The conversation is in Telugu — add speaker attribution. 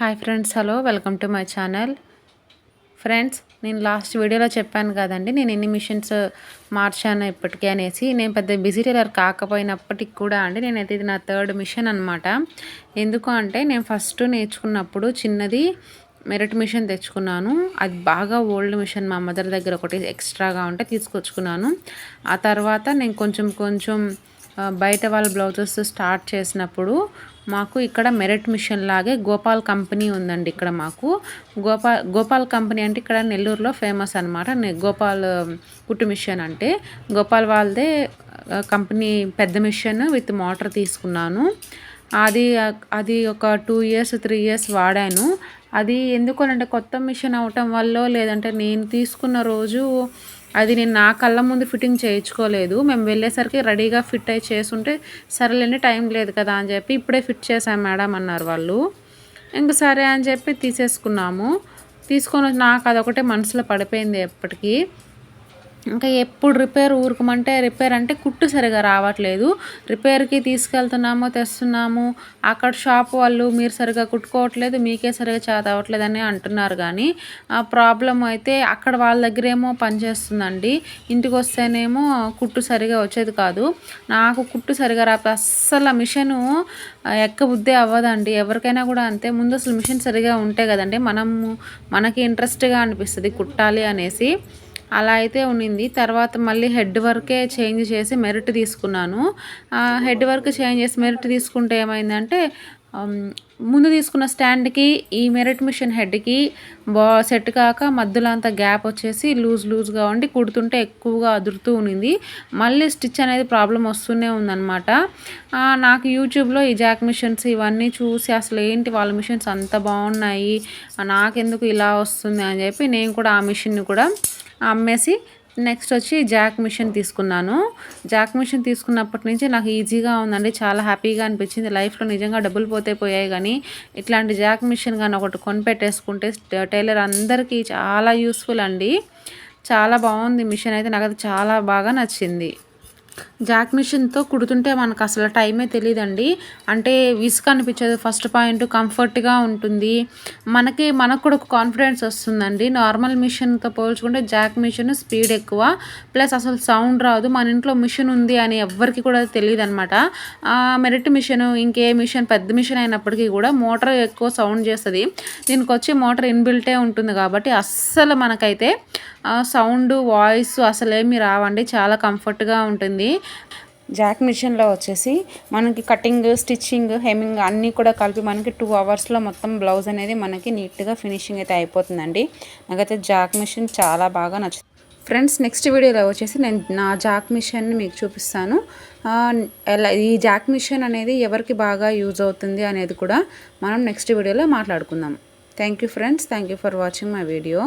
Speaker 1: Hi friends hello welcome to my channel friends నేను లాస్ట్ వీడియోలో చెప్పాను కదండి నేను ఎన్ని మిషన్స్ మార్చాను ఇప్పటికీ అనేసి. నేను పెద్ద బిజీ టైలర్ కాకపోయినప్పటికి కూడా అండి నేనైతే ఇది నా థర్డ్ మిషన్ అనమాట ఎందుకు అంటే నేను ఫస్ట్ నేర్చుకున్నప్పుడు చిన్నది మెరిట్ మిషన్ తెచ్చుకున్నాను. అది బాగా ఓల్డ్ మిషన్ మా మదర్ దగ్గర ఒకటి ఎక్స్ట్రాగా ఉంటే తీసుకొచ్చుకున్నాను. ఆ తర్వాత నేను కొంచెం కొంచెం బయట వాళ్ళ బ్లౌజెస్ స్టార్ట్ చేసినప్పుడు మాకు ఇక్కడ మెరిట్ మిషన్ లాగే గోపాల్ కంపెనీ ఉందండి ఇక్కడ మాకు. గోపాల్ గోపాల్ కంపెనీ అంటే ఇక్కడ నెల్లూరులో ఫేమస్ అనమాట గోపాల్ కుట్టు మిషన్ అంటే. గోపాల్ వాళ్ళదే కంపెనీ పెద్ద మిషన్ విత్ మోటార్ తీసుకున్నాను. అది అది ఒక టూ ఇయర్స్ త్రీ ఇయర్స్ వాడాను. అది ఎందుకనంటే కొత్త మిషన్ అవటం వల్ల లేదంటే నేను తీసుకున్న రోజు అది నేను నా కళ్ళ ముందు ఫిట్టింగ్ చేయించుకోలేదు. మేము వెళ్ళేసరికి రెడీగా ఫిట్ అయి చేసుంటే సరేలేండి టైం లేదు కదా అని చెప్పి ఇప్పుడే ఫిట్ చేశాం మేడం అన్నారు వాళ్ళు. ఇంక సరే అని చెప్పి తీసేసుకున్నాము. తీసుకొని నాకు అదొకటే మనసులో పడిపోయింది ఎప్పటికీ. ఇంకా ఎప్పుడు రిపేర్ ఊరుకోమంటే రిపేర్ అంటే కుట్టు సరిగా రావట్లేదు. రిపేర్కి తీసుకెళ్తున్నాము తెస్తున్నాము. అక్కడ షాప్ వాళ్ళు మీరు సరిగా కుట్టుకోవట్లేదు మీకే సరిగా చేత అవ్వట్లేదు అని అంటున్నారు కానీ ఆ ప్రాబ్లం అయితే అక్కడ వాళ్ళ దగ్గరేమో పనిచేస్తుందండి ఇంటికి వస్తేనేమో కుట్టు సరిగా వచ్చేది కాదు. నాకు కుట్టు సరిగా రాదు అస్సలు మిషను ఎక్క బుద్ధి అవ్వదండి. ఎవరికైనా కూడా అంతే. ముందు అసలు మిషన్ సరిగా ఉంటే కదండి మనము మనకి ఇంట్రెస్ట్గా అనిపిస్తుంది కుట్టాలి అనేసి. అలా అయితే ఉండింది తర్వాత మళ్ళీ హెడ్ వర్కే చేంజ్ చేసి మెరిట్ తీసుకున్నాను. హెడ్ వర్క్ చేంజ్ చేసి మెరిట్ తీసుకుంటే ఏమైందంటే ముందు తీసుకున్న స్టాండ్కి ఈ మెరిట్ మిషన్ హెడ్కి బా సెట్ కాక మధ్యలో అంత గ్యాప్ వచ్చేసి లూజ్ లూజ్గా ఉండి కుడుతుంటే ఎక్కువగా అదురుతూ ఉన్నింది. మళ్ళీ స్టిచ్ అనేది ప్రాబ్లం వస్తూనే ఉందన్నమాట. నాకు యూట్యూబ్లో ఈ జాక్ మిషన్స్ ఇవన్నీ చూసి అసలు ఏంటి వాళ్ళ మిషన్స్ అంత బాగున్నాయి నాకెందుకు ఇలా వస్తుంది అని చెప్పి నేను కూడా ఆ మిషన్ని కూడా అమ్మేసి నెక్స్ట్ వచ్చి జాక్ మిషన్ తీసుకున్నాను. జాక్ మిషన్ తీసుకున్నప్పటి నుంచి నాకు ఈజీగా ఉందండి. చాలా హ్యాపీగా అనిపించింది. లైఫ్లో నిజంగా డబ్బులు పోతే పోయాయి కానీ ఇట్లాంటి జాక్ మిషన్ కానీ ఒకటి కొనిపెట్టేసుకుంటే టైలర్ అందరికీ చాలా యూస్ఫుల్ అండి. చాలా బాగుంది మిషన్ అయితే. నాకు అది చాలా బాగా నచ్చింది. జాక్ మిషన్తో కుడుతుంటే మనకు అసలు టైమే తెలియదండి అంటే విసుక అనిపించదు. ఫస్ట్ పాయింట్ కంఫర్ట్గా ఉంటుంది. మనకి మనకు కూడా ఒక కాన్ఫిడెన్స్ వస్తుందండి. నార్మల్ మిషన్తో పోల్చుకుంటే జాక్ మిషన్ స్పీడ్ ఎక్కువ. ప్లస్ అసలు సౌండ్ రాదు. మన ఇంట్లో మిషన్ ఉంది అని ఎవ్వరికి కూడా తెలియదు అనమాట మెరిట్ మిషన్ ఇంకే మిషన్ పెద్ద మిషన్ అయినప్పటికీ కూడా మోటార్ ఎక్కువ సౌండ్ చేస్తుంది. దీనికి వచ్చి మోటార్ ఇన్బిల్టే ఉంటుంది కాబట్టి అస్సలు మనకైతే సౌండ్ వాయిస్ అసలేమి రావండి. చాలా కంఫర్ట్గా ఉంటుంది. జాక్ మిషన్లో వచ్చేసి మనకి కటింగ్ స్టిచ్చింగ్ హెమ్మింగ్ అన్నీ కూడా కలిపి మనకి టూ అవర్స్లో మొత్తం బ్లౌజ్ అనేది మనకి నీట్గా ఫినిషింగ్ అయితే అయిపోతుందండి. నాకైతే జాక్ మిషన్ చాలా బాగా నచ్చుతుంది ఫ్రెండ్స్ నెక్స్ట్ వీడియోలో వచ్చేసి నేను నా జాక్ మిషన్ని మీకు చూపిస్తాను. ఎలా ఈ జాక్ మిషన్ అనేది ఎవరికి బాగా యూజ్ అవుతుంది అనేది కూడా మనం నెక్స్ట్ వీడియోలో మాట్లాడుకుందాం. Thank you friends thank you for watching my video.